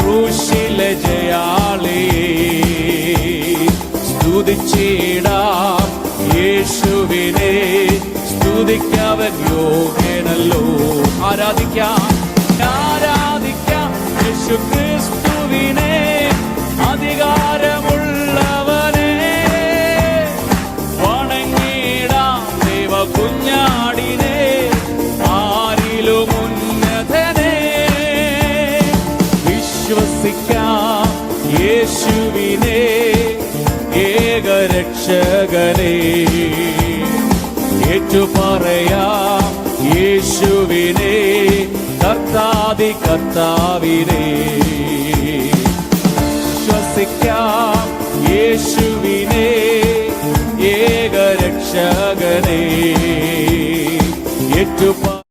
ക്രൂശിലെ ജയാളിയെ സ്തുതിച്ചിടാം. യേശുവിനെ യോഗ്യനല്ലോ. ആരാധിക്കാം? ആരാധിക്കാം? അധികാരമുള്ളവനെ. വണങ്ങിടാം ദൈവ കുഞ്ഞാടിനെ വിശ്വസിക്കാം. യേശുവിനെ ഏകരക്ഷകനെ. ഏറ്റുപറയാം യേശുവിനെ കർത്താതി കർത്താവിനെ. വിശ്വസിക്കാം യേശുവിനെ ഏകരക്ഷകനെ. ഏറ്റുപ